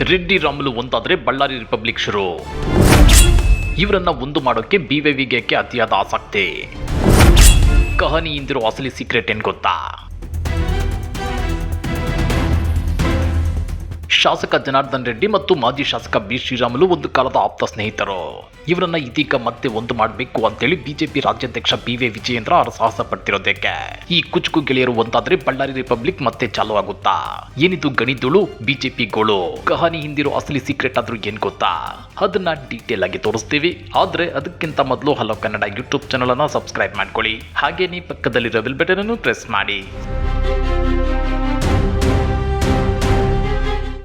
ರೆಡ್ಡಿ ರಾಮುಲು ಒಂದಾದರೆ ಬಳ್ಳಾರಿ ರಿಪಬ್ಲಿಕ್ ಶುರು. ಇವರನ್ನ ಒಂದು ಮಾಡೋಕೆ ಬಿವೆವಿಗೆ ಅತಿಯಾದ ಆಸಕ್ತಿ. ಕಹನಿ ಇಂದಿರೋ ಅಸಲಿ ಸೀಕ್ರೆಟ್ ಏನ್ ಗೊತ್ತಾ? ಶಾಸಕ ಜನಾರ್ದನ್ ರೆಡ್ಡಿ ಮತ್ತು ಮಾಜಿ ಶಾಸಕ ಬಿ ಶ್ರೀರಾಮುಲು ಒಂದು ಕಾಲದ ಆಪ್ತ ಸ್ನೇಹಿತರು. ಇವರನ್ನ ಇದೀಗ ಮತ್ತೆ ಒಂದು ಮಾಡಬೇಕು ಅಂತೇಳಿ ಬಿಜೆಪಿ ರಾಜ್ಯಾಧ್ಯಕ್ಷ ಬಿ ವಿ ವಿಜಯೇಂದ್ರ ಸಾಹಸ ಪಡ್ತಿರೋದಕ್ಕೆ. ಈ ಕುಚುಕು ಗೆಳೆಯರು ಒಂದಾದ್ರೆ ಬಳ್ಳಾರಿ ರಿಪಬ್ಲಿಕ್ ಮತ್ತೆ ಚಾಲು ಆಗುತ್ತಾ? ಏನಿದು ಗಣಿದುಳು, ಬಿಜೆಪಿ ಗೋಳು? ಕಹಾನಿ ಹಿಂದಿರೋ ಅಸಲಿ ಸೀಕ್ರೆಟ್ ಆದ್ರೂ ಏನ್ ಗೊತ್ತಾ? ಅದನ್ನ ಡೀಟೇಲ್ ಆಗಿ ತೋರಿಸ್ತೀವಿ. ಆದ್ರೆ ಅದಕ್ಕಿಂತ ಮೊದಲು ಹಲೋ ಕನ್ನಡ ಯೂಟ್ಯೂಬ್ ಚಾನಲ್ ಅನ್ನ ಸಬ್ಸ್ಕ್ರೈಬ್ ಮಾಡ್ಕೊಳ್ಳಿ. ಹಾಗೇನೇ ಪಕ್ಕದಲ್ಲಿರೋ ಬೆಲ್ ಬಟನ್ ಅನ್ನು ಪ್ರೆಸ್ ಮಾಡಿ.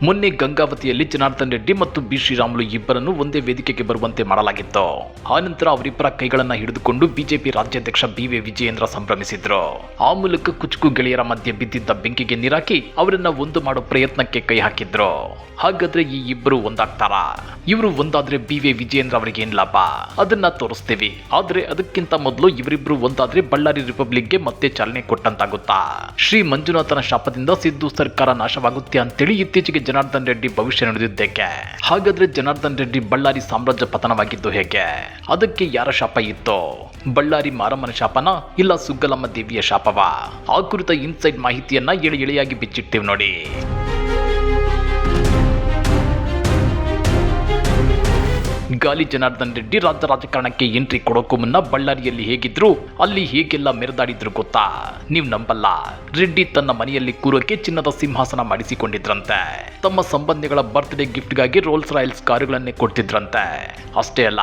ಮೊನ್ನೆ ಗಂಗಾವತಿಯಲ್ಲಿ ಜನಾರ್ದನ್ ರೆಡ್ಡಿ ಮತ್ತು ಬಿ ಶ್ರೀರಾಮುಲು ಇಬ್ಬರನ್ನು ಒಂದೇ ವೇದಿಕೆಗೆ ಬರುವಂತೆ ಮಾಡಲಾಗಿತ್ತು. ಆನಂತರ ಅವರಿಬ್ಬರ ಕೈಗಳನ್ನ ಹಿಡಿದುಕೊಂಡು ಬಿಜೆಪಿ ರಾಜ್ಯಾಧ್ಯಕ್ಷ ಬಿ ವಿ ವಿಜಯೇಂದ್ರ ಸಂಭ್ರಮಿಸಿದ್ರು. ಆ ಮೂಲಕ ಕುಚುಕು ಗೆಳೆಯರ ಮಧ್ಯೆ ಬಿದ್ದಿದ್ದ ಬೆಂಕಿಗೆ ನೀರಾಕಿ ಅವರನ್ನ ಒಂದು ಮಾಡೋ ಪ್ರಯತ್ನಕ್ಕೆ ಕೈ ಹಾಕಿದ್ರು. ಹಾಗಾದ್ರೆ ಈ ಇಬ್ಬರು ಒಂದಾಗ್ತಾರ? ಇವರು ಒಂದಾದ್ರೆ ಬಿ ವಿ ವಿಜಯೇಂದ್ರ ಅವರಿಗೆ ಏನ್ ಲಾಭ? ಅದನ್ನ ತೋರಿಸ್ತೀವಿ. ಆದ್ರೆ ಅದಕ್ಕಿಂತ ಮೊದಲು ಇವರಿಬ್ರು ಒಂದಾದ್ರೆ ಬಳ್ಳಾರಿ ರಿಪಬ್ಲಿಕ್ಗೆ ಮತ್ತೆ ಚಾಲನೆ ಕೊಟ್ಟಂತಾಗುತ್ತಾ? ಶ್ರೀ ಮಂಜುನಾಥನ ಶಾಪದಿಂದ ಸಿದ್ದು ಸರ್ಕಾರ ನಾಶವಾಗುತ್ತೆ ಅಂತೇಳಿ ಇತ್ತೀಚೆಗೆ ಜನಾರ್ದನ್ ರೆಡ್ಡಿ ಭವಿಷ್ಯ ನುಡಿದಿದ್ದಕ್ಕೆ? ಹಾಗಾದ್ರೆ ಜನಾರ್ದನ್ ರೆಡ್ಡಿ ಬಳ್ಳಾರಿ ಸಾಮ್ರಾಜ್ಯ ಪತನವಾಗಿದ್ದು ಹೇಗೆ? ಅದಕ್ಕೆ ಯಾರ ಶಾಪ ಇತ್ತು? ಬಳ್ಳಾರಿ ಮಾರಮ್ಮನ ಶಾಪನ? ಇಲ್ಲ ಸುಗ್ಗಲಮ್ಮ ದೇವಿಯ ಶಾಪವ? ಆ ಕುರಿತ ಇನ್ಸೈಡ್ ಮಾಹಿತಿಯನ್ನ ಎಳೆ ಎಳೆಯಾಗಿ ಬಿಚ್ಚಿಟ್ಟೇವ್ ನೋಡಿ. ಗಾಲಿ ಜನಾರ್ದನ್ ರೆಡ್ಡಿ ರಾಜ್ಯ ರಾಜಕಾರಣಕ್ಕೆ ಎಂಟ್ರಿ ಕೊಡೋಕ್ಕೂ ಮುನ್ನ ಬಳ್ಳಾರಿಯಲ್ಲಿ ಹೇಗಿದ್ರು, ಅಲ್ಲಿ ಹೇಗೆಲ್ಲ ಮೆರೆದಾಡಿದ್ರು ಗೊತ್ತಾ? ನೀವು ನಂಬಲ್ಲ. ರೆಡ್ಡಿ ತನ್ನ ಮನೆಯಲ್ಲಿ ಕೂರೋಕೆ ಚಿನ್ನದ ಸಿಂಹಾಸನ ಮಾಡಿಸಿಕೊಂಡಿದ್ರಂತೆ. ತಮ್ಮ ಸಂಬಂಧಿಗಳ ಬರ್ತ್ಡೇ ಗಿಫ್ಟ್ಗಾಗಿ ರೋಲ್ಸ್ ರಾಯಲ್ಸ್ ಕಾರುಗಳನ್ನೇ ಕೊಡ್ತಿದ್ರಂತೆ. ಅಷ್ಟೇ ಅಲ್ಲ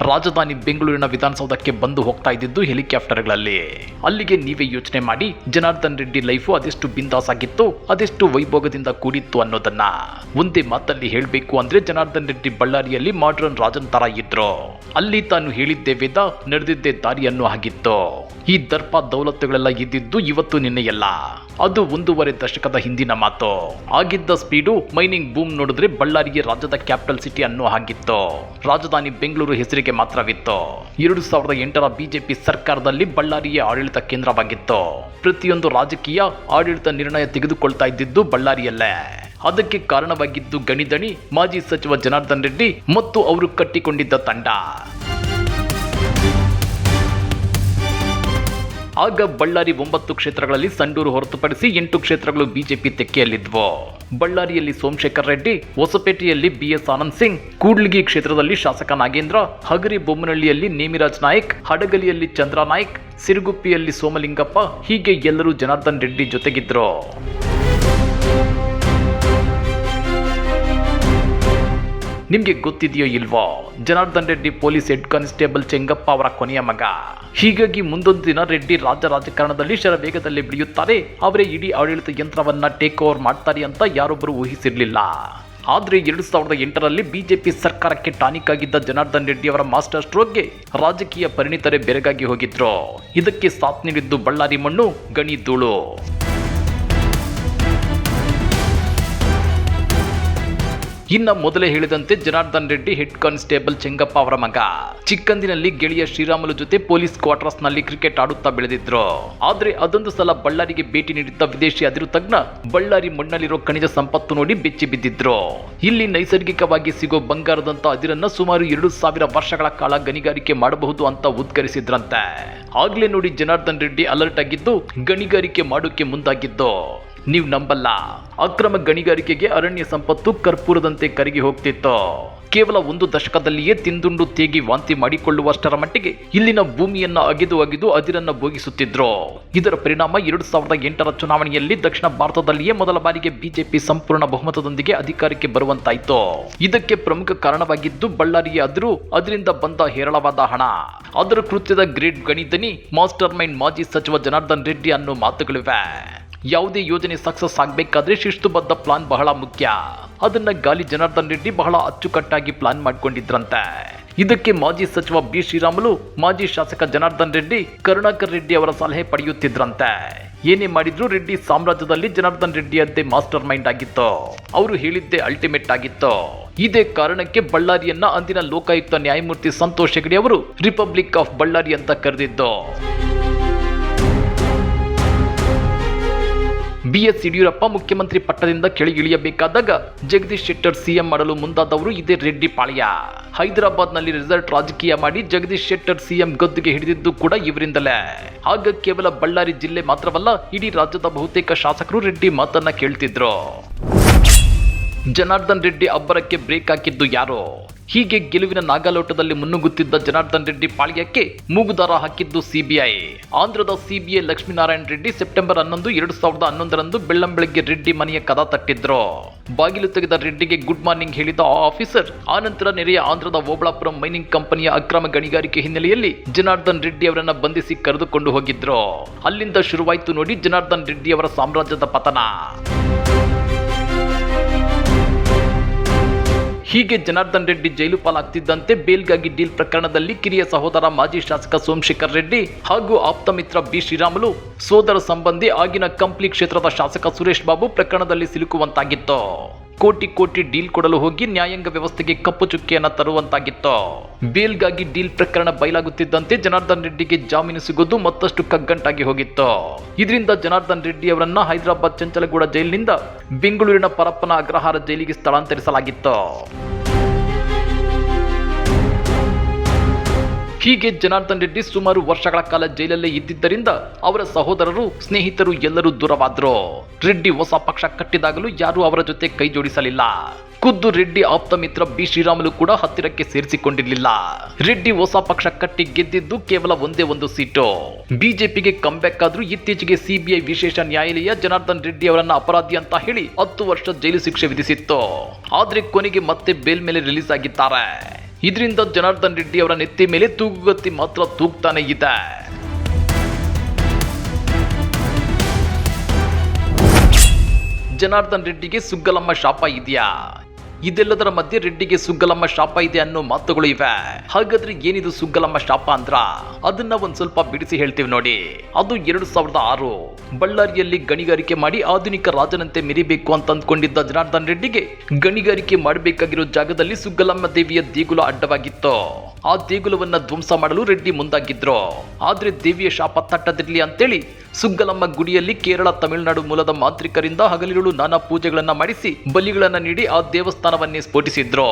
ರಾಜಧಾನಿ ಬೆಂಗಳೂರಿನ ವಿಧಾನಸೌಧಕ್ಕೆ ಬಂದು ಹೋಗ್ತಾ ಇದ್ದಿದ್ದು ಹೆಲಿಕಾಪ್ಟರ್ಗಳಲ್ಲಿ. ಅಲ್ಲಿಗೆ ನೀವೇ ಯೋಚನೆ ಮಾಡಿ ಜನಾರ್ದನ್ ರೆಡ್ಡಿ ಲೈಫು ಅದೆಷ್ಟು ಬಿಂದಾಸ್ ಆಗಿತ್ತು ಅದೆಷ್ಟು ವೈಭೋಗದಿಂದ ಕೂಡಿತ್ತು ಅನ್ನೋದನ್ನ. ಒಂದೇ ಮಾತಲ್ಲಿ ಹೇಳಬೇಕು ಅಂದ್ರೆ ಜನಾರ್ದನ್ ರೆಡ್ಡಿ ಬಳ್ಳಾರಿಯಲ್ಲಿ ಮಾಡ್ರನ್ ರಾಜನ್ ತರ ಇದ್ರು. ಅಲ್ಲಿ ತಾನು ಹೇಳಿದ್ದೇ ವೇದ, ನಡೆದಿದ್ದೇ ದಾರಿಯನ್ನು ಆಗಿತ್ತು. ಈ ದರ್ಪ ದೌಲತ್ತುಗಳೆಲ್ಲ ಇದ್ದಿದ್ದು ಇವತ್ತು ನಿನ್ನೆಯಲ್ಲ. ಅದು ಒಂದೂವರೆ ದಶಕದ ಹಿಂದಿನ ಮಾತು. ಆಗಿದ್ದ ಸ್ಪೀಡು ಮೈನಿಂಗ್ ಬೂಮ್ ನೋಡಿದ್ರೆ ಬಳ್ಳಾರಿಗೆ ರಾಜ್ಯದ ಕ್ಯಾಪಿಟಲ್ ಸಿಟಿ ಅನ್ನೋ ಹಾಗಿತ್ತು. ರಾಜಧಾನಿ ಬೆಂಗಳೂರು ಹೆಸರಿಗೆ ಮಾತ್ರವಿತ್ತು. ಎರಡು ಸಾವಿರದ ಎಂಟರ ಬಿಜೆಪಿ ಸರ್ಕಾರದಲ್ಲಿ ಬಳ್ಳಾರಿಯೇ ಆಡಳಿತ ಕೇಂದ್ರವಾಗಿತ್ತು. ಪ್ರತಿಯೊಂದು ರಾಜಕೀಯ ಆಡಳಿತ ನಿರ್ಣಯ ತೆಗೆದುಕೊಳ್ತಾ ಇದ್ದಿದ್ದು ಬಳ್ಳಾರಿಯಲ್ಲೇ. ಅದಕ್ಕೆ ಕಾರಣವಾಗಿದ್ದು ಗಣಿದಣಿ ಮಾಜಿ ಸಚಿವ ಜನಾರ್ದನ್ ರೆಡ್ಡಿ ಮತ್ತು ಅವರು ಕಟ್ಟಿಕೊಂಡಿದ್ದ ತಂಡ. ಆಗ ಬಳ್ಳಾರಿ ಒಂಬತ್ತು ಕ್ಷೇತ್ರಗಳಲ್ಲಿ ಸಂಡೂರು ಹೊರತುಪಡಿಸಿ ಎಂಟು ಕ್ಷೇತ್ರಗಳು ಬಿಜೆಪಿ ತೆಕ್ಕೆಯಲ್ಲಿದ್ವು. ಬಳ್ಳಾರಿಯಲ್ಲಿ ಸೋಮಶೇಖರ್ ರೆಡ್ಡಿ, ಹೊಸಪೇಟೆಯಲ್ಲಿ ಬಿಎಸ್ ಆನಂದ್ ಸಿಂಗ್, ಕೂಡ್ಲಿಗಿ ಕ್ಷೇತ್ರದಲ್ಲಿ ಶಾಸಕ ನಾಗೇಂದ್ರ, ಹಗರಿ ಬೊಮ್ಮನಹಳ್ಳಿಯಲ್ಲಿ ನೇಮಿರಾಜ್ ನಾಯಕ್, ಹಡಗಲಿಯಲ್ಲಿ ಚಂದ್ರ ನಾಯಕ್ ಸಿರುಗುಪ್ಪಿಯಲ್ಲಿ ಸೋಮಲಿಂಗಪ್ಪ, ಹೀಗೆ ಎಲ್ಲರೂ ಜನಾರ್ದನ್ ರೆಡ್ಡಿ ಜೊತೆಗಿದ್ರು. ನಿಮ್ಗೆ ಗೊತ್ತಿದೆಯೋ ಇಲ್ವೋ? Janardhan Reddy police head constable Chengappa ಅವರ ಕೊನೆಯ ಮಗ. ಹೀಗಾಗಿ ಮುಂದೊಂದು ದಿನ ರೆಡ್ಡಿ ರಾಜ್ಯ ರಾಜಕಾರಣದಲ್ಲಿ ಶರವೇಗದಲ್ಲಿ ಬೆಳೆಯುತ್ತಾರೆ. ಅವರೇ ಇಡೀ ಆಡಳಿತ ಯಂತ್ರವನ್ನ ಟೇಕ್ ಓವರ್ ಮಾಡ್ತಾರೆ ಅಂತ ಯಾರೊಬ್ಬರು ಊಹಿಸಿರ್ಲಿಲ್ಲ. ಆದ್ರೆ ಎರಡು ಸಾವಿರದ ಎಂಟರಲ್ಲಿ ಬಿಜೆಪಿ ಸರ್ಕಾರಕ್ಕೆ ಟಾನಿಕ್ ಆಗಿದ್ದ ಜನಾರ್ದನ್ ರೆಡ್ಡಿ ಅವರ ಮಾಸ್ಟರ್ ಸ್ಟ್ರೋಕ್ಗೆ ರಾಜಕೀಯ ಪರಿಣಿತರೇ ಬೆರಗಾಗಿ ಹೋಗಿದ್ರು. ಇದಕ್ಕೆ ಸಾಥ್ ನೀಡಿದ್ದು ಬಳ್ಳಾರಿ ಮಣ್ಣು, ಗಣಿ ಧೂಳು. ಇನ್ನ ಮೊದಲೇ ಹೇಳಿದಂತೆ ಜನಾರ್ದನ್ ರೆಡ್ಡಿ ಹೆಡ್ ಕಾನ್ಸ್ಟೇಬಲ್ ಚೆಂಗಪ್ಪ ಅವರ ಮಗ. ಚಿಕ್ಕಂದಿನಲ್ಲಿ ಗೆಳೆಯ ಶ್ರೀರಾಮುಲು ಜೊತೆ ಪೊಲೀಸ್ ಕ್ವಾರ್ಟರ್ಸ್ನಲ್ಲಿ ಕ್ರಿಕೆಟ್ ಆಡುತ್ತಾ ಬೆಳೆದಿದ್ರು. ಆದ್ರೆ ಅದೊಂದು ಸಲ ಬಳ್ಳಾರಿಗೆ ಭೇಟಿ ನೀಡಿದ್ದ ವಿದೇಶಿ ಅದಿರು ತಜ್ಞ ಬಳ್ಳಾರಿ ಮಣ್ಣಲ್ಲಿರೋ ಖನಿಜ ಸಂಪತ್ತು ನೋಡಿ ಬೆಚ್ಚಿ ಬಿದ್ದಿದ್ರು. ಇಲ್ಲಿ ನೈಸರ್ಗಿಕವಾಗಿ ಸಿಗೋ ಬಂಗಾರದಂತ ಅದಿರನ್ನ ಸುಮಾರು ಎರಡು ಸಾವಿರ ವರ್ಷಗಳ ಕಾಲ ಗಣಿಗಾರಿಕೆ ಮಾಡಬಹುದು ಅಂತ ಉದ್ಗರಿಸಿದ್ರಂತೆ ಆಗ್ಲೇ ನೋಡಿ ಜನಾರ್ದನ್ ರೆಡ್ಡಿ ಅಲರ್ಟ್ ಆಗಿದ್ದು ಗಣಿಗಾರಿಕೆ ಮಾಡೋಕೆ ಮುಂದಾಗಿದ್ದು. ನೀವು ನಂಬಲ್ಲ. ಅಕ್ರಮ ಗಣಿಗಾರಿಕೆಗೆ ಅರಣ್ಯ ಸಂಪತ್ತು ಕರ್ಪೂರದಂತೆ ಕರಗಿ ಹೋಗ್ತಿತ್ತು. ಕೇವಲ ಒಂದು ದಶಕದಲ್ಲಿಯೇ ತಿಂದುಂಡು ತೇಗಿ ವಾಂತಿ ಮಾಡಿಕೊಳ್ಳುವಷ್ಟರ ಮಟ್ಟಿಗೆ ಇಲ್ಲಿನ ಭೂಮಿಯನ್ನ ಅಗೆದು ಅಗೆದು ಅದಿರನ್ನ ಭೋಗಿಸುತ್ತಿದ್ರು. ಇದರ ಪರಿಣಾಮ ಎರಡು ಸಾವಿರದ ಎಂಟರ ಚುನಾವಣೆಯಲ್ಲಿ ದಕ್ಷಿಣ ಭಾರತದಲ್ಲಿಯೇ ಮೊದಲ ಬಾರಿಗೆ ಬಿಜೆಪಿ ಸಂಪೂರ್ಣ ಬಹುಮತದೊಂದಿಗೆ ಅಧಿಕಾರಕ್ಕೆ ಬರುವಂತಾಯಿತು. ಇದಕ್ಕೆ ಪ್ರಮುಖ ಕಾರಣವಾಗಿದ್ದು ಬಳ್ಳಾರಿಯ ಅದಿರು, ಅದರಿಂದ ಬಂದ ಹೇರಳವಾದ ಹಣ. ಅದರ ಕೃತ್ಯದ ಗ್ರೇಟ್ ಗಣಿತನಿ ಮಾಸ್ಟರ್ ಮೈಂಡ್ ಮಾಜಿ ಸಚಿವ ಜನಾರ್ದನ್ ರೆಡ್ಡಿ ಅನ್ನೋ ಮಾತುಗಳಿವೆ. ಯಾವುದೇ ಯೋಜನೆ ಸಕ್ಸಸ್ ಆಗಬೇಕಾದ್ರೆ ಶಿಸ್ತುಬದ್ಧ ಪ್ಲಾನ್ ಬಹಳ ಮುಖ್ಯ. ಅದನ್ನ ಗಾಲಿ ಜನಾರ್ದನ್ ರೆಡ್ಡಿ ಬಹಳ ಅಚ್ಚುಕಟ್ಟಾಗಿ ಪ್ಲಾನ್ ಮಾಡ್ಕೊಂಡಿದ್ರಂತೆ. ಇದಕ್ಕೆ ಮಾಜಿ ಸಚಿವ ಬಿ ಶ್ರೀರಾಮುಲು, ಮಾಜಿ ಶಾಸಕ ಜನಾರ್ದನ್ ರೆಡ್ಡಿ, ಕರುಣಾಕರ್ ರೆಡ್ಡಿ ಅವರ ಸಲಹೆ ಪಡೆಯುತ್ತಿದ್ರಂತೆ. ಏನೇ ಮಾಡಿದ್ರು ರೆಡ್ಡಿ ಸಾಮ್ರಾಜ್ಯದಲ್ಲಿ ಜನಾರ್ದನ್ ರೆಡ್ಡಿಯದ್ದೇ ಮಾಸ್ಟರ್ ಮೈಂಡ್ ಆಗಿತ್ತು. ಅವರು ಹೇಳಿದ್ದೇ ಅಲ್ಟಿಮೇಟ್ ಆಗಿತ್ತು. ಇದೇ ಕಾರಣಕ್ಕೆ ಬಳ್ಳಾರಿಯನ್ನ ಅಂದಿನ ಲೋಕಾಯುಕ್ತ ನ್ಯಾಯಮೂರ್ತಿ ಸಂತೋಷ್ ಹೆಗಡೆ ಅವರು ರಿಪಬ್ಲಿಕ್ ಆಫ್ ಬಳ್ಳಾರಿ ಅಂತ ಕರೆದಿದ್ದು. ಬಿಎಸ್ ಯಡಿಯೂರಪ್ಪ ಮುಖ್ಯಮಂತ್ರಿ ಪಟ್ಟದಿಂದ ಕೆಳಗಿಳಿಯಬೇಕಾದಾಗ ಜಗದೀಶ್ ಶೆಟ್ಟರ್ ಸಿಎಂ ಮಾಡಲು ಮುಂದಾದವರು ಇದೇ ರೆಡ್ಡಿ ಪಾಳ್ಯ. ಹೈದರಾಬಾದ್ನಲ್ಲಿ ರಿಸಲ್ಟ್ ರಾಜಕೀಯ ಮಾಡಿ ಜಗದೀಶ್ ಶೆಟ್ಟರ್ ಸಿಎಂ ಗದ್ದುಗೆ ಹಿಡಿದಿದ್ದು ಕೂಡ ಇವರಿಂದಲೇ. ಆಗ ಕೇವಲ ಬಳ್ಳಾರಿ ಜಿಲ್ಲೆ ಮಾತ್ರವಲ್ಲ, ಇಡೀ ರಾಜ್ಯದ ಬಹುತೇಕ ಶಾಸಕರು ರೆಡ್ಡಿ ಮಾತನ್ನ ಕೇಳ್ತಿದ್ರು. ಜನಾರ್ದನ್ ರೆಡ್ಡಿ ಅಬ್ಬರಕ್ಕೆ ಬ್ರೇಕ್ ಹಾಕಿದ್ದು ಯಾರು? ಹೀಗೆ ಗೆಲುವಿನ ನಾಗಾಲೋಟದಲ್ಲಿ ಮುನ್ನುಗ್ಗುತ್ತಿದ್ದ ಜನಾರ್ದನ್ ರೆಡ್ಡಿ ಪಾಳ್ಯಕ್ಕೆ ಮೂಗುದಾರ ಹಾಕಿದ್ದು ಸಿಬಿಐ. ಆಂಧ್ರದ ಸಿಬಿಐ ಲಕ್ಷ್ಮೀನಾರಾಯಣ ರೆಡ್ಡಿ ಸೆಪ್ಟೆಂಬರ್ ಹನ್ನೊಂದು, ಎರಡು ಸಾವಿರದ ಹನ್ನೊಂದರಂದು ಬೆಳ್ಳಂಬೆಳಗ್ಗೆ ರೆಡ್ಡಿ ಮನೆಯ ಕದ ತಟ್ಟಿದ್ರು. ಬಾಗಿಲು ತೆಗೆದ ರೆಡ್ಡಿಗೆ ಗುಡ್ ಮಾರ್ನಿಂಗ್ ಹೇಳಿದ ಆ ಆಫೀಸರ್ ಆನಂತರ ನೆರೆಯ ಆಂಧ್ರದ ಓಬಳಾಪುರಂ ಮೈನಿಂಗ್ ಕಂಪನಿಯ ಅಕ್ರಮ ಗಣಿಗಾರಿಕೆ ಹಿನ್ನೆಲೆಯಲ್ಲಿ ಜನಾರ್ದನ್ ರೆಡ್ಡಿ ಅವರನ್ನ ಬಂಧಿಸಿ ಕರೆದುಕೊಂಡು ಹೋಗಿದ್ರು. ಅಲ್ಲಿಂದ ಶುರುವಾಯಿತು ನೋಡಿ ಜನಾರ್ದನ್ ರೆಡ್ಡಿ ಅವರ ಸಾಮ್ರಾಜ್ಯದ ಪತನ. ಹೀಗೆ ಜನಾರ್ದನ್ ರೆಡ್ಡಿ ಜೈಲು ಪಾಲಾಗ್ತಿದ್ದಂತೆ ಬೇಲ್ಗಾಗಿ ಡೀಲ್ ಪ್ರಕರಣದಲ್ಲಿ ಕಿರಿಯ ಸಹೋದರ ಮಾಜಿ ಶಾಸಕ ಸೋಮಶೇಖರ್ ರೆಡ್ಡಿ ಹಾಗೂ ಆಪ್ತ ಮಿತ್ರ ಬಿ ಶ್ರೀರಾಮುಲು, ಸೋದರ ಸಂಬಂಧಿ ಆಗಿನ ಕಂಪ್ಲಿ ಕ್ಷೇತ್ರದ ಶಾಸಕ ಸುರೇಶ್ ಬಾಬು ಪ್ರಕರಣದಲ್ಲಿ ಸಿಲುಕುವಂತಾಗಿತ್ತು. ಕೋಟಿ ಕೋಟಿ ಡೀಲ್ ಕೊಡಲು ಹೋಗಿ ನ್ಯಾಯಾಂಗ ವ್ಯವಸ್ಥೆಗೆ ಕಪ್ಪು ಚುಕ್ಕಿಯನ್ನು ತರುವಂತಾಗಿತ್ತು. ಬೇಲ್ಗಾಗಿ ಡೀಲ್ ಪ್ರಕರಣ ಬಯಲಾಗುತ್ತಿದ್ದಂತೆ ಜನಾರ್ದನ್ ರೆಡ್ಡಿಗೆ ಜಾಮೀನು ಸಿಗೋದು ಮತ್ತಷ್ಟು ಕಗ್ಗಂಟಾಗಿ ಹೋಗಿತ್ತು. ಇದರಿಂದ ಜನಾರ್ದನ್ ರೆಡ್ಡಿ ಅವರನ್ನ ಹೈದರಾಬಾದ್ ಚಂಚಲಗೂಡ ಜೈಲಿನಿಂದ ಬೆಂಗಳೂರಿನ ಪರಪ್ಪನ ಅಗ್ರಹಾರ ಜೈಲಿಗೆ ಸ್ಥಳಾಂತರಿಸಲಾಗಿತ್ತು. ಹೀಗೆ ಜನಾರ್ದನ್ ರೆಡ್ಡಿ ಸುಮಾರು ವರ್ಷಗಳ ಕಾಲ ಜೈಲಲ್ಲೇ ಇದ್ದಿದ್ದರಿಂದ ಅವರ ಸಹೋದರರು, ಸ್ನೇಹಿತರು ಎಲ್ಲರೂ ದೂರವಾದ್ರು. ರೆಡ್ಡಿ ಹೊಸ ಪಕ್ಷ ಕಟ್ಟಿದಾಗಲೂ ಯಾರೂ ಅವರ ಜೊತೆ ಕೈ ಜೋಡಿಸಲಿಲ್ಲ. ಖುದ್ದು ರೆಡ್ಡಿ ಆಪ್ತ ಮಿತ್ರ ಬಿ ಶ್ರೀರಾಮುಲು ಕೂಡ ಹತ್ತಿರಕ್ಕೆ ಸೇರಿಸಿಕೊಂಡಿರಲಿಲ್ಲ. ರೆಡ್ಡಿ ಹೊಸ ಪಕ್ಷ ಕಟ್ಟಿ ಗೆದ್ದಿದ್ದು ಕೇವಲ ಒಂದೇ ಒಂದು ಸೀಟು. ಬಿಜೆಪಿಗೆ ಕಂಬ್ಯಾಕ್ ಆದ್ರೂ ಇತ್ತೀಚೆಗೆ ಸಿಬಿಐ ವಿಶೇಷ ನ್ಯಾಯಾಲಯ ಜನಾರ್ದನ್ ರೆಡ್ಡಿ ಅವರನ್ನ ಅಪರಾಧಿ ಅಂತ ಹೇಳಿ ಹತ್ತು ವರ್ಷ ಜೈಲು ಶಿಕ್ಷೆ ವಿಧಿಸಿತ್ತು. ಆದ್ರೆ ಕೊನೆಗೆ ಮತ್ತೆ ಬೇಲ್ ಮೇಲೆ ರಿಲೀಸ್ ಆಗಿದ್ದಾರೆ. ಇದರಿಂದ ಜನಾರ್ದನ್ ರೆಡ್ಡಿ ಅವರ ನೆತ್ತಿ ಮೇಲೆ ತೂಗುಗತ್ತಿ ಮಾತ್ರ ತೂಗ್ತಾನೆ ಇದೆ. ಜನಾರ್ದನ್ ರೆಡ್ಡಿಗೆ ಸುಗ್ಗಲಮ್ಮ ಶಾಪ ಇದೆಯಾ? ಇದೆಲ್ಲದರ ಮಧ್ಯೆ ರೆಡ್ಡಿಗೆ ಸುಗ್ಗಲಮ್ಮ ಶಾಪ ಇದೆ ಅನ್ನೋ ಮಾತುಗಳು ಇವೆ. ಹಾಗಾದ್ರೆ ಏನಿದು ಸುಗ್ಗಲಮ್ಮ ಶಾಪ ಅಂದ್ರ? ಅದನ್ನ ಒಂದ್ ಸ್ವಲ್ಪ ಬಿಡಿಸಿ ಹೇಳ್ತೀವಿ ನೋಡಿ. ಅದು ಎರಡು ಸಾವಿರದ ಆರು. ಬಳ್ಳಾರಿಯಲ್ಲಿ ಗಣಿಗಾರಿಕೆ ಮಾಡಿ ಆಧುನಿಕ ರಾಜನಂತೆ ಮೆರಿಬೇಕು ಅಂತ ಅಂದ್ಕೊಂಡಿದ್ದ ಜನಾರ್ದನ್ ರೆಡ್ಡಿಗೆ ಗಣಿಗಾರಿಕೆ ಮಾಡಬೇಕಾಗಿರೋ ಜಾಗದಲ್ಲಿ ಸುಗ್ಗಲಮ್ಮ ದೇವಿಯ ದೇಗುಲ ಅಡ್ಡವಾಗಿತ್ತು. ಆ ದೇಗುಲವನ್ನ ಧ್ವಂಸ ಮಾಡಲು ರೆಡ್ಡಿ ಮುಂದಾಗಿದ್ರು. ಆದ್ರೆ ದೇವಿಯ ಶಾಪ ತಟ್ಟದಿರ್ಲಿ ಅಂತೇಳಿ ಸುಗ್ಗಲಮ್ಮ ಗುಡಿಯಲ್ಲಿ ಕೇರಳ, ತಮಿಳುನಾಡು ಮೂಲದ ಮಾಂತ್ರಿಕರಿಂದ ಹಗಲಿರುಳು ನಾನಾ ಪೂಜೆಗಳನ್ನ ಮಾಡಿಸಿ ಬಲಿಗಳನ್ನ ನೀಡಿ ಆ ದೇವಸ್ಥಾನವನ್ನೇ ಸ್ಫೋಟಿಸಿದ್ರು.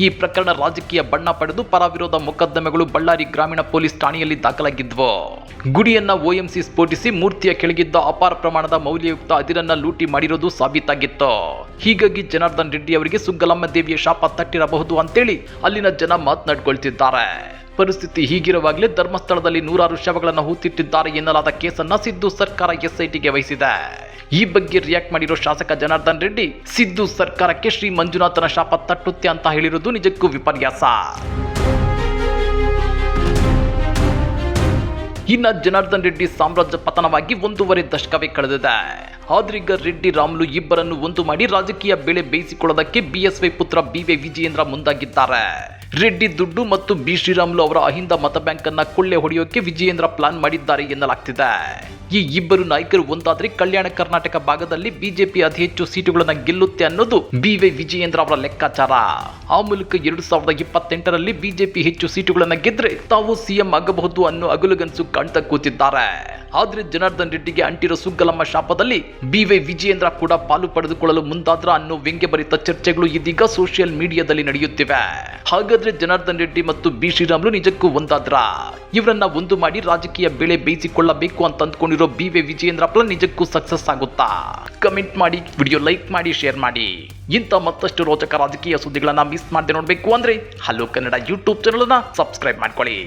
ಈ ಪ್ರಕರಣ ರಾಜಕೀಯ ಬಣ್ಣ ಪಡೆದು ಪರವಿರೋಧ ಮೊಕದ್ದಮೆಗಳು ಬಳ್ಳಾರಿ ಗ್ರಾಮೀಣ ಪೊಲೀಸ್ ಠಾಣೆಯಲ್ಲಿ ದಾಖಲಾಗಿದ್ವು. ಗುಡಿಯನ್ನ ಓಎಂಸಿ ಸ್ಫೋಟಿಸಿ ಮೂರ್ತಿಯ ಕೆಳಗಿದ್ದ ಅಪಾರ ಪ್ರಮಾಣದ ಮೌಲ್ಯಯುಕ್ತ ಅದಿರನ್ನ ಲೂಟಿ ಮಾಡಿರೋದು ಸಾಬೀತಾಗಿತ್ತು. ಹೀಗಾಗಿ ಜನಾರ್ದನ್ ರೆಡ್ಡಿ ಅವರಿಗೆ ಸುಗ್ಗಲಮ್ಮ ದೇವಿಯ ಶಾಪ ತಟ್ಟಿರಬಹುದು ಅಂತೇಳಿ ಅಲ್ಲಿನ ಜನ ಮಾತನಾಡ್ಕೊಳ್ತಿದ್ದಾರೆ ಪರಿಸ್ಥಿತಿ ಹೀಗಿರುವಾಗಲೇ ಧರ್ಮಸ್ಥಳದಲ್ಲಿ ನೂರಾರು ಶವಗಳನ್ನು ಹೂತಿಟ್ಟಿದ್ದಾರೆ ಎನ್ನಲಾದ ಕೇಸನ್ನ ಸಿದ್ದು ಸರ್ಕಾರ ಎಸ್ಐಟಿಗೆ ವಹಿಸಿದೆ. ಈ ಬಗ್ಗೆ ರಿಯಾಕ್ಟ್ ಮಾಡಿರೋ ಶಾಸಕ ಜನಾರ್ದನ್ ರೆಡ್ಡಿ, ಸಿದ್ದು ಸರ್ಕಾರಕ್ಕೆ ಶ್ರೀ ಮಂಜುನಾಥನ ಶಾಪ ತಟ್ಟುತ್ತೆ ಅಂತ ಹೇಳಿರೋದು ನಿಜಕ್ಕೂ ವಿಪರ್ಯಾಸ. ಇನ್ನ ಜನಾರ್ದನ್ ರೆಡ್ಡಿ ಸಾಮ್ರಾಜ್ಯ ಪತನವಾಗಿ ಒಂದೂವರೆ ದಶಕವೇ ಕಳೆದಿದೆ. ಆದ್ರೀಗ ರೆಡ್ಡಿ, ರಾಮುಲು ಇಬ್ಬರನ್ನು ಒಂದು ಮಾಡಿ ರಾಜಕೀಯ ಬೆಳೆ ಬೇಯಿಸಿಕೊಳ್ಳೋದಕ್ಕೆ ಬಿಎಸ್ವೈ ಪುತ್ರ ಬಿವೆ ವಿಜಯೇಂದ್ರ ಮುಂದಾಗಿದ್ದಾರೆ. ರೆಡ್ಡಿ ದುಡ್ಡು ಮತ್ತು ಬಿ ಶ್ರೀರಾಮುಲು ಅವರ ಅಹಿಂದ ಮತ ಬ್ಯಾಂಕ್ ಅನ್ನ ಕೊಳ್ಳೆ ಹೊಡೆಯೋಕೆ ವಿಜಯೇಂದ್ರ ಪ್ಲಾನ್ ಮಾಡಿದ್ದಾರೆ ಎನ್ನಲಾಗ್ತಿದೆ. ಈ ಇಬ್ಬರು ನಾಯಕರು ಒಂದಾದ್ರೆ ಕಲ್ಯಾಣ ಕರ್ನಾಟಕ ಭಾಗದಲ್ಲಿ ಬಿಜೆಪಿ ಅತಿ ಹೆಚ್ಚು ಸೀಟುಗಳನ್ನು ಗೆಲ್ಲುತ್ತೆ ಅನ್ನೋದು ಬಿವೈ ವಿಜಯೇಂದ್ರ ಅವರ ಲೆಕ್ಕಾಚಾರ. ಆ ಮೂಲಕ ಎರಡು ಸಾವಿರದ ಇಪ್ಪತ್ತೆಂಟರಲ್ಲಿ ಬಿಜೆಪಿ ಹೆಚ್ಚು ಸೀಟುಗಳನ್ನು ಗೆದ್ರೆ ತಾವು ಸಿಎಂ ಆಗಬಹುದು ಅನ್ನೋ ಅಗಲುಗನ್ಸು ಕಾಣ್ತಾ ಕೂತಿದ್ದಾರೆ. ಆದ್ರೆ ಜನಾರ್ದನ್ ರೆಡ್ಡಿಗೆ ಅಂಟಿರೋ ಸುಗ್ಗಲಮ್ಮ ಶಾಪದಲ್ಲಿ ಬಿವೈ ವಿಜಯೇಂದ್ರ ಕೂಡ ಪಾಲು ಪಡೆದುಕೊಳ್ಳಲು ಮುಂದಾದ್ರ ಅನ್ನೋ ವ್ಯಂಗ್ಯಭರಿತ ಚರ್ಚೆಗಳು ಇದೀಗ ಸೋಷಿಯಲ್ ಮೀಡಿಯಾದಲ್ಲಿ ನಡೆಯುತ್ತಿವೆ. ಹಾಗಾದ್ರೆ ಜನಾರ್ದನ್ ರೆಡ್ಡಿ ಮತ್ತು ಬಿ ಶ್ರೀರಾಮುಲು ನಿಜಕ್ಕೂ ಒಂದಾದ್ರ? ಇವರನ್ನ ಒಂದು ಮಾಡಿ ರಾಜಕೀಯ ಬೆಳೆ ಬೇಯಿಸಿಕೊಳ್ಳಬೇಕು ಅಂತ ಅಂದ್ಕೊಂಡಿರೋ ಬಿವೈ ವಿಜಯೇಂದ್ರ ಪ್ಲಾನ್ ನಿಜಕ್ಕೂ ಸಕ್ಸಸ್ ಆಗುತ್ತಾ? ಕಮೆಂಟ್ ಮಾಡಿ, ವಿಡಿಯೋ ಲೈಕ್ ಮಾಡಿ, ಶೇರ್ ಮಾಡಿ. ಇಂಥ ಮತ್ತಷ್ಟು ರೋಚಕ ರಾಜಕೀಯ ಸುದ್ದಿಗಳನ್ನ ಮಿಸ್ ಮಾಡದೆ ನೋಡಬೇಕು ಅಂದ್ರೆ hello Kannada YouTube channel subscribe ಮಾಡ್ಕೊಳ್ಳಿ.